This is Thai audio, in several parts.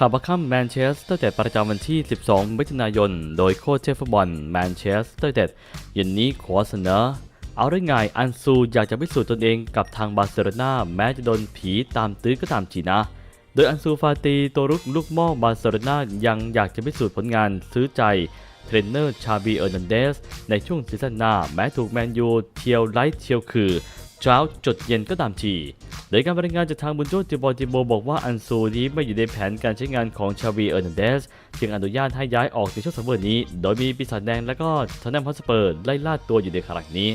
ข่าวประค่ำแมนเชสเตอร์เต็ดประจำวันที่ 12 มิถุนายน โดยโค้ชเชฟฟุตบอลแมนเชสเตอร์เต็ดเย็นนี้ขอเสนอ เอาได้ไงอันซูอยากจะพิสูจน์ตนเองกับทางบาร์เซโลนาแม้จะโดนผีตามตื้อก็ตามจีนะ โดยอันซูฟาตีตัวรุกลูกม่อบาร์เซโลนายังอยากจะพิสูจน์ผลงานซื้อใจเทรนเนอร์ชาบีเออร์นันเดสในช่วงซีซั่นหน้าแม้ถูกแมนยูเที่ยวไลท์เที่ยวคือเช้าจดเย็นก็ตามที โดยการรายงานจากทางบุญโจจิบอจิโบบอกว่าอันซูนี้ไม่อยู่ในแผนการใช้งานของชาบีเออร์นันเดสจึงอนุญาตให้ย้ายออกในช่วงซัมเมอร์นี้ โดยมีปีศาจแดงและก็ทนแนมฮอสเปอร์ไล่ล่าตัวอยู่ในขณะนี้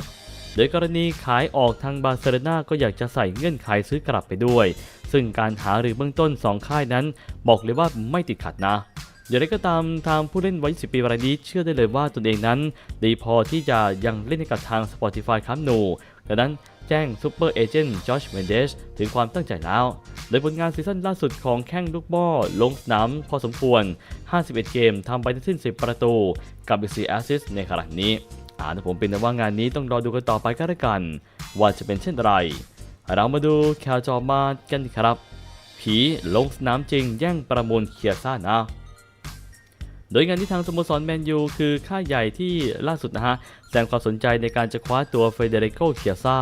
โดยกรณีขายออกทางบาร์เซโลนาก็อยากจะใส่เงื่อนไขซื้อกลับไปด้วย ซึ่งการหาหรือเบื้องต้น 2 ค่ายนั้น บอกเลยว่าไม่ติดขัดนะ อย่างไรก็ตามทางผู้เล่นวัย 10 ปีรายนี้เชื่อได้เลยว่าตนเองนั้น ดีพอที่จะยังเล่นให้กับทาง Spotify ครับหนูดังนั้น แจ้งซูเปอร์เอเจนต์จอชเมนเดสถึงความตั้งใจแล้ว โดยผลงานซีซั่นล่าสุดของแข้งลูกบ้อลงสนามพอสมควร 51 เกมทำไปทั้งสิ้น 10 ประตู กับอีก4แอสซิสต์ในขณะนี้อ่าถ้าผมเป็นแต่ว่างานนี้ต้องรอดูกันต่อไปก็แล้วกัน ว่าจะเป็นเช่นไร เรามาดูแคลจอมากันครับ ผีลงสนามจริงแย่งประมูลเคียซ่านะโดยงานที่ทางสโมสรแมนยูคือค่าใหญ่ที่ล่าสุดนะฮะ แสดงความสนใจในการจะคว้าตัวเฟเดริโกเคียซ่า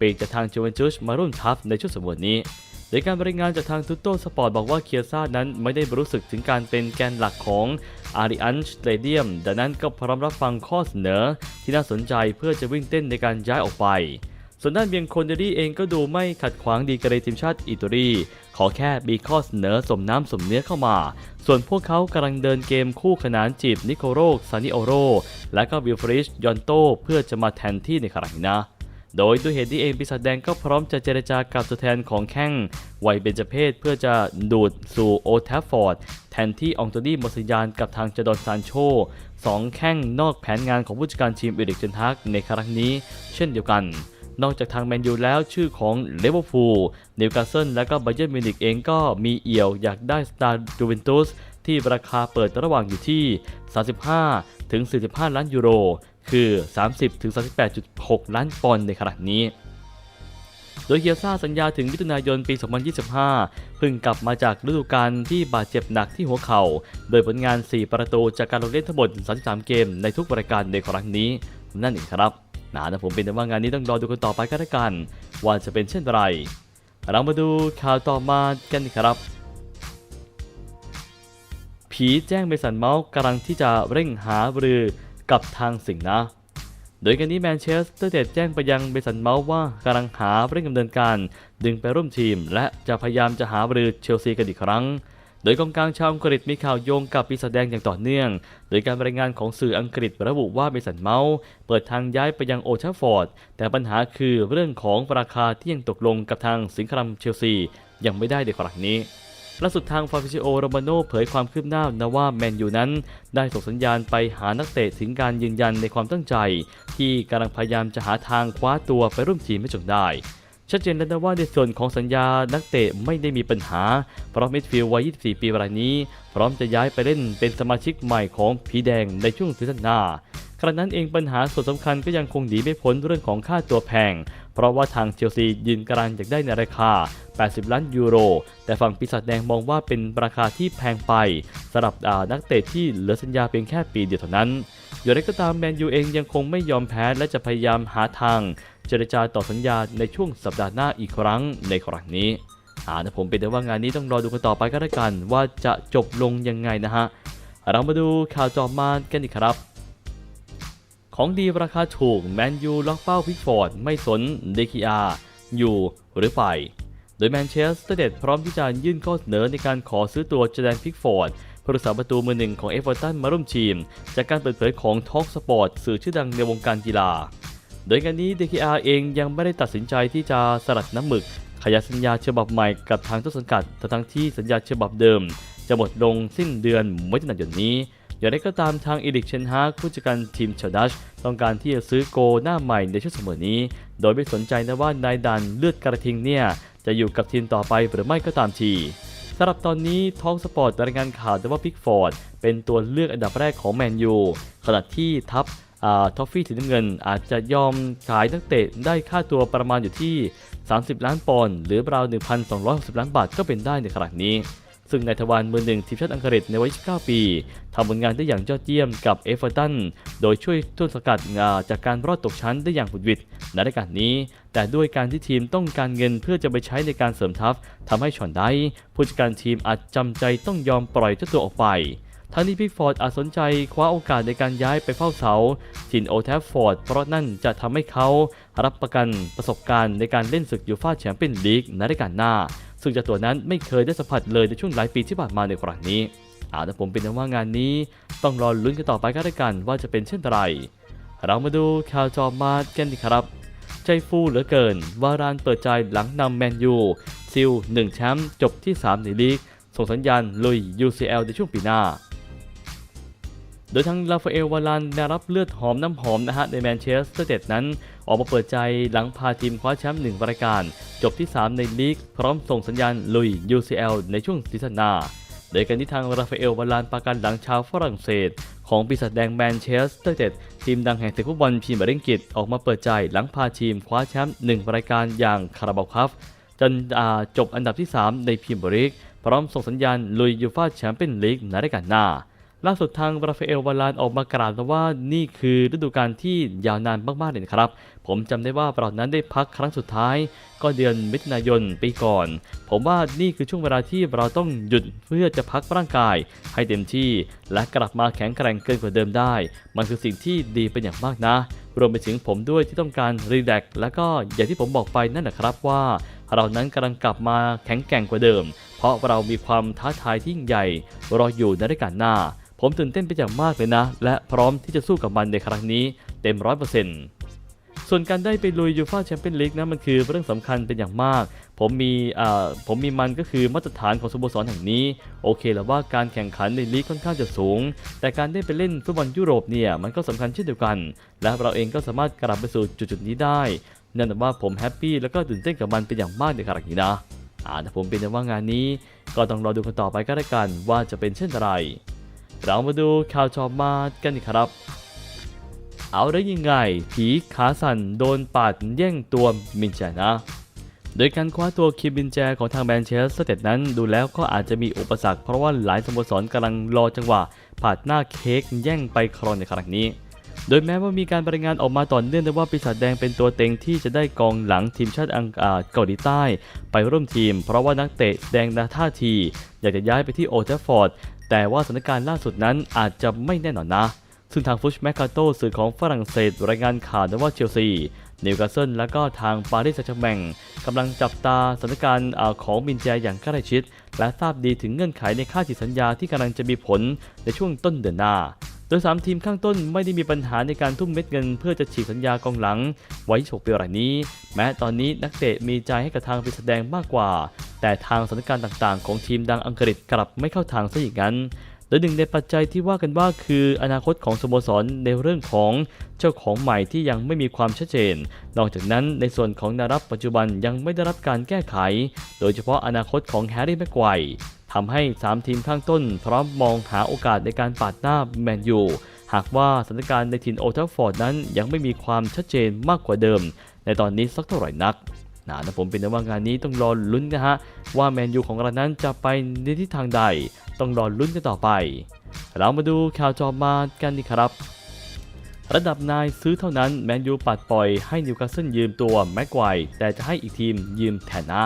ปกจากทางจูเวนตุสมาร่วมทัพในช่วงสมวนนี้โดยการบริงานจากทางทุตโตสปอร์ตบอกว่าเคียซ่านั้นไม่ได้รู้สึกถึงการเป็นแกนหลักของอาริอันสเตเดียมดังนั้นก็พร้อมรับฟังข้อเสนอที่น่าสนใจเพื่อจะวิ่งเต้นในการย้ายออกไป ส่วนด้านเบียงโคนเดรี่เองก็ดูไม่ขัดขวางดีกรีทีมชาติอิตาลีขอแค่มีข้อเสนอสมน้ำสมเนื้อเข้ามา ส่วนพวกเขากำลังเดินเกมคู่ขนานจีบนิโคโรซานิโอโร และก็วิลฟริชยอนโตเพื่อจะมาแทนที่ในครั้งนี้นะ โดยด้วยเหตุนี้เองปีศาจแดงก็พร้อมจะเจรจากับตัวแทนของแข้งวัยเบญจเพศเพื่อจะดูดสู่โอแทฟฟอร์ดแทนที่องโตนี่มอสยานกับทางจดอนซานโชสองแข้งนอกแผนงานของผู้จัดการทีมเอริกเจนทักในครั้งนี้เช่นเดียวกัน นอกจากทางแมนยูแล้วชื่อของเลเวอร์พูลนิวคาสเซิลและก็ไบเยอร์มิวนิกเองก็มีเอี่ยวอยากได้สตาร์จูเวนตุสที่ราคาเปิดระหว่างอยู่ที่ 35 ถึง 45 ล้านยูโร คือ 30ถึง38.6 ล้านปอนด์ในขณะนี้ โดยเฮียซ่าสัญญาถึงมิถุนายนปี 2025 เพิ่งกลับมาจากฤดูกาลที่บาดเจ็บหนักที่หัวเข่า โดยผลงาน 4 ประตูจากการลงเล่นทั้งหมด 33 เกมในทุกรายการในครั้งนี้ นั่นเองครับนะนะผมเป็นแต่ว่างานนี้ต้องรอดูกันต่อไปก็แล้วกัน ว่าจะเป็นเช่นไร เรามาดูข่าวต่อมากันครับผีแจ้งเมสันเมาส์กำลังที่จะเร่งหาบรือ กับทางสิงห์นะ โดยการนี้แมนเชสเตอร์เดดแจ้งไปยังเบสันเมาส์ว่ากำลังหาเร่งดำเนินการ ดึงไปร่วมทีม และจะพยายามจะหาบรือเชลซีกันอีกครั้ง โดยกองกลางชาวอังกฤษมีข่าวโยงกับปีศาจแดงอย่างต่อเนื่อง โดยการรายงานของสื่ออังกฤษระบุว่าเบสันเมาส์เปิดทางย้ายไปยังโอลด์แทัฟฟอร์ด แต่ปัญหาคือเรื่องของราคาที่ยังตกลงกับทางสิงห์ครัมเชลซียังไม่ได้ในครั้งนี้ ล่าสุดทางฟาบิซิโอโรมาโนเผยความคืบหน้านะว่าแมนยูนั้น ได้ส่งสัญญาณไปหานักเตะถึงการยืนยันในความตั้งใจ ที่กำลังพยายามจะหาทางคว้าตัวไปร่วมทีมให้จงได้ชัดเจนแล้วนะว่าในส่วนของสัญญานักเตะไม่ได้มีปัญหา เพราะมิดฟิลด์วัย 24 ปีรายนี้ พร้อมจะย้ายไปเล่นเป็นสมาชิกใหม่ของผีแดงในช่วงซีซั่นหน้า ขณะนั้นเองปัญหาส่วนสำคัญก็ยังคงหนีไม่พ้นเรื่องของค่าตัวแพง เพราะว่าทางเชลซียืนกรานอยากได้ในราคา 80 ล้านยูโร แต่ฝั่งปีศาจแดงมองว่าเป็นราคาที่แพงไปสำหรับนักเตะที่เหลือสัญญาเพียงแค่ปีเดียวเท่านั้นอย่างไรก็ตามแมนยูเองยังคงไม่ยอมแพ้และจะพยายามหาทาง เจรจาต่อสัญญาในช่วงสัปดาห์หน้าอีกครั้งในครั้งนี้อ่านะผมเป็นแต่ว่างานนี้ต้องรอดูกันต่อไปก็แล้วกัน ว่าจะจบลงยังไงนะฮะ เรามาดูข่าวจอมากันอีกครับ ของดีราคาถูกแมนยูล็อกเป้าพิกฟอร์ด ไม่สนเดคิอาอยู่หรือไป โดยแมนเชสเตอร์เดดพร้อมที่จะยื่นข้อเสนอในการขอซื้อตัวเจแดนพิกฟอร์ดผู้รักษาประตูมือหนึ่งของเอเวอร์ตันมาร่วมทีม จากการเปิดเผยของท a อกสปอร์ตสื่อชื่อดังในวงการกีฬา โดยงานนี้ DKR เองยังไม่ได้ตัดสินใจที่จะสลัดน้ำหมึก ขยายสัญญาฉบับใหม่กับทางต้นสังกัดทั้งที่สัญญาฉบับเดิม จะหมดลงสิ้นเดือนมิถุนายนนี้ อย่างไรก็ตามทางอีริกเชนฮากผู้จัดการทีมชาดัชต้องการที่จะซื้อโกหน้าใหม่ในช่วงเสมอนี้ โดยไม่สนใจนะว่านายดันเลือดกระทิงเนี่ยจะอยู่กับทีมต่อไปหรือไม่ก็ตามทีสำหรับตอนนี้ท้องสปอร์ตรายงานข่าวว่าพิกฟอร์ดเป็นตัวเลือกอันดับแรกของแมนยูขณะที่ทัพทอฟฟี่สีน้ำเงินอาจจะยอมขายนักเตะได้ค่าตัวประมาณอยู่ที่ 30 ล้านปอนด์หรือราว 1,260 ล้านบาทก็เป็นได้ในขณะนี้ ซึ่งนายทวารมือหนึ่งทีมชาติอังกฤษในวัย19ปีทำผลงานได้อย่างยอดเยี่ยมกับเอเวอร์ตัน โดยช่วยต้นสกัดงาจากการรอดตกชั้นได้อย่างบุดหวิดในรายการนี้ แต่ด้วยการที่ทีมต้องการเงินเพื่อจะไปใช้ในการเสริมทัพทำให้ชอนได้ผู้จัดการทีมอาจจำใจต้องยอมปล่อยเจ้าตัวออกไปทั้งนี้พิกฟอร์ดอาจสนใจคว้าโอกาสในการย้ายไปเฝ้าเสาถิ่นโอแทฟฟอร์ด เพราะนั่นจะทำให้เขารับประกันประสบการณ์ในการเล่นศึกยูฟ่าแชมเปี้ยนลีกในรายการหน้า ซึ่งเจ้าตัวนั้นไม่เคยได้สัมผัสเลยในช่วงหลายปีที่ผ่านมาในครั้งนี้อาแต่ผมเป็นแต่ว่างานนี้ต้องรอลุ้นกันต่อไปก็ได้วกันว่าจะเป็นเช่นไร เรามาดูข่าวจอมากันดีครับ ใจฟูเหลือเกิน วารานเปิดใจหลังนำแมนยูซิล1แชมป์จบที่ 3 ในลีก ส่งสัญญาณลุย UCL ในช่วงปีหน้า โดยทางลาฟาเอลวารานได้รับเลือดหอมน้ำหอมนะฮะในแมนเชสเตอร์เดนั้น ออกมาเปิดใจหลังพาทีมคว้าแชมป์หนึ่งรายการ จบที่ 3 ในลีก พร้อมส่งสัญญาณลุย UCL ในช่วงซีซั่นหน้าโดยการที่ทางราฟาเอลวารานประกันหลังชาวฝรั่งเศส ของปีศาจแดงแมนเชสเตอร์เดทีมดังแห่งศึกฟุตบอลพรีเมียร์ลีกอังกฤษออกมาเปิดใจหลังพาทีมคว้าแชมป์หนึ่งรายการอย่างคาราบาวคัพจนจบอันดับที่ 3 ในพรีเมียร์ลีกพร้อมส่งสัญญาณลุยยูฟ่าแชมเปี้ยนลีกในรายการหน้า ล่าสุดทางราฟาเอลวาลานออกมากล่าวว่านี่คือฤดูกาลที่ยาวนานมากๆเลยครับ ผมจำได้ว่าเรานั้นได้พักครั้งสุดท้าย ก็เดือนมิถุนายนปีก่อน ผมว่านี่คือช่วงเวลาที่เราต้องหยุดเพื่อจะพักร่างกาย ให้เต็มที่และกลับมาแข็งแกร่งเกินกว่าเดิมได้ มันคือสิ่งที่ดีเป็นอย่างมากนะ รวมไปถึงผมด้วยที่ต้องการรีแลกซ์และก็อย่างที่ผมบอกไปนั่นแหละครับว่าเรานั้นกำลังกลับมาแข็งแกร่งกว่าเดิม เพราะเรามีความท้าทายที่ยิ่งใหญ่รออยู่ในรายการหน้า ผมตื่นเต้นเป็นอย่างมากเลยนะ และพร้อมที่จะสู้กับมันในครั้งนี้เต็มร้อยเปอร์เซ็นต์ส่วนการได้ไปลุยยูฟ่าแชมเปี้ยนลีกนะมันคือเรื่องสำคัญเป็นอย่างมาก ผมมีอ่าผมมีมันก็คือมาตรฐานของสโมสรแห่งนี้ โอเคแล้วว่าการแข่งขันในลีกค่อนข้างจะสูง แต่การได้ไปเล่นฟุตบอลยุโรปเนี่ยมันก็สำคัญเช่นเดียวกัน และเราเองก็สามารถกลับไปสู่จุดๆนี้ได้นั่นแปลว่าผมแฮปปี้แล้วก็ตื่นเต้นกับมันเป็นอย่างมากในครั้งนี้นะอ่าแต่ผมเป็นแต่ว่างานนี้ ก็ต้องรอดูกันต่อไปก็แล้วกันว่าจะเป็นเช่นไร เรามาดูข่าวจอมากันครับ เอาได้ยังไง ผีขาสั่นโดนปาดแย่งตัวมินแจนะ โดยการคว้าตัวคิมมินแจของทางแมนเชสเตอร์นั้นดูแล้วก็อาจจะมีอุปสรรคเพราะว่าหลายสโมสรกำลังรอจังหวะปาดหน้าเค้กแย่งไปครองในครั้งนี้โดยแม้ว่ามีการรายงานออกมาต่อเนื่องนะว่าปีศาจแดงเป็นตัวเต็งที่จะได้กองหลังทีมชาติอังอ่าเกาหลีใต้ ไปร่วมทีม เพราะว่านักเตะแดงท่าที อยากจะย้ายไปที่โอลด์แทฟฟอร์ด แต่ว่าสถานการณ์ล่าสุดนั้นอาจจะไม่แน่นอนนะ ซึ่งทางฟุชแมคคาโตสื่อของฝรั่งเศสรายงานข่าวว่าเชลซีนิวคาสเซิลและก็ทางปารีสแซงต์แชร์แมงกำลังจับตาสถานการณ์ของมินแจอย่างใกล้ชิด และทราบดีถึงเงื่อนไขในค่าจิตสัญญาที่กำลังจะมีผลในช่วงต้นเดือนหน้า โดย 3 ทีมข้างต้นไม่ได้มีปัญหาในการทุ่มเม็ดเงิน เพื่อจะฉีกสัญญากองหลัง ไว้ฉกเปียรายนี้ แม้ตอนนี้นักเตะมีใจให้กับทางไปีศาจแดงมากกว่า แต่ทางสถานการณ์ต่างๆ ของทีมดังอังกฤษกลับไม่เข้าทางซะอย่างนั้นโดยหนึ่งในปัจจัยที่ว่ากันว่าคืออนาคตของสโมสรในเรื่องของเจ้าของใหม่ที่ยังไม่มีความชัดเจน นอกจากนั้นในส่วนของนารับปัจจุบันยังไม่ได้รับการแก้ไข โดยเฉพาะอนาคตของแฮร์รี่แม็กไกว ทำให้ 3 ทีมข้างต้นพร้อมมองหาโอกาสในการปาดหน้าแมนยูหากว่าสถานการณ์ในถิ่นโอทัฟฟอร์ดนั้นยังไม่มีความชัดเจนมากกว่าเดิม ในตอนนี้สักเท่าไหร่นักนะนะผมเป็นนว่างานนี้ต้องรอลุ้นนะฮะ ว่าแมนยูของเรานั้นจะไปในทิศทางใด ต้องรอลุ้นกันต่อไป เรามาดูข่าวจอมากันดีครับ ระดับนายซื้อเท่านั้นแมนยูปัดปล่อยให้นิวคาสเซิลยืมตัวแม็กไกว์แต่จะให้อีกทีมยืมแทนนะ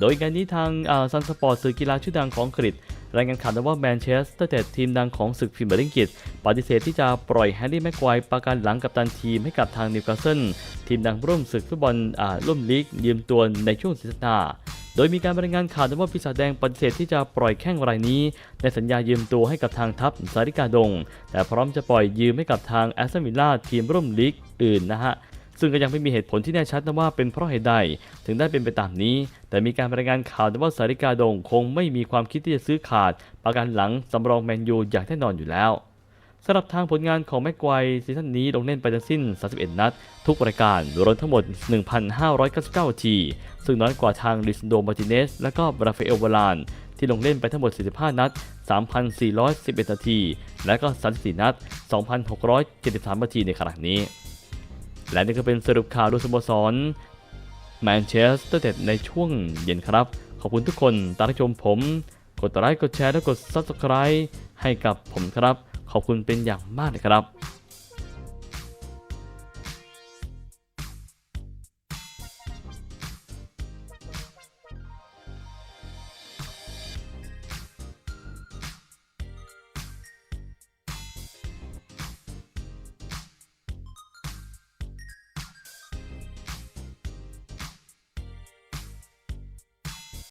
โดยงานนี้ทางซันสปอร์ตสื่อกีฬาชื่อดังของอังกฤษรายงานข่าวนะว่าแมนเชสเตอร์เตดทีมดังของศึกพรีเมียร์ลีกอังกฤษปฏิเสธที่จะปล่อยแฮร์รี่แม็กไกวร์ประกันหลังกับตันทีมให้กับทางนิวคาสเซิลทีมดังร่วมศึกฟุตบอลอ่าร่วมลีกยืมตัวในช่วงซีซั่นหนาโดยมีการรายงานข่าวนะว่าปีศาจแดงปฏิเสธที่จะปล่อยแข้งรายนี้ ในสัญญายืมตัวให้กับทางทัพสาริกาดง แต่พร้อมจะปล่อยยืมให้กับทางแอสตันวิลล่าทีมร่วมลีกอื่นนะฮะ ซึ่งก็ยังไม่มีเหตุผลที่แน่ชัดนะว่าเป็นเพราะเหตุใด ถึงได้เป็นไปตามนี้ แต่มีการรายงานข่าวว่าสาริกาดงคงไม่มีความคิดที่จะซื้อขาด ประกันหลังสำรองแมนยูอย่างแน่นอนอยู่แล้วสำหรับทางผลงานของแม็กไกวร์ซีซั่นนี้ลงเล่นไปทั้งสิ้น 31 นัด ทุกรายการรวมทั้งหมด 1,599 นาที ซึ่งน้อยกว่าทางลิซนโดมาร์ติเนส และก็ราฟาเอลวาลาน ที่ลงเล่นไปทั้งหมด 45 นัด 3,411 นาที และก็ 34 นัด 2,673 นาทีในครั้งนี้ และนี่ก็เป็นสรุปข่าวดูสโมสรแมนเชสเตอร์เดในช่วงเย็นครับ ขอบคุณทุกคนตามชมผม กดไลค์กดแชร์และกด Subscribe ให้กับผมครับ ขอบคุณเป็นอย่างมากเลยครับ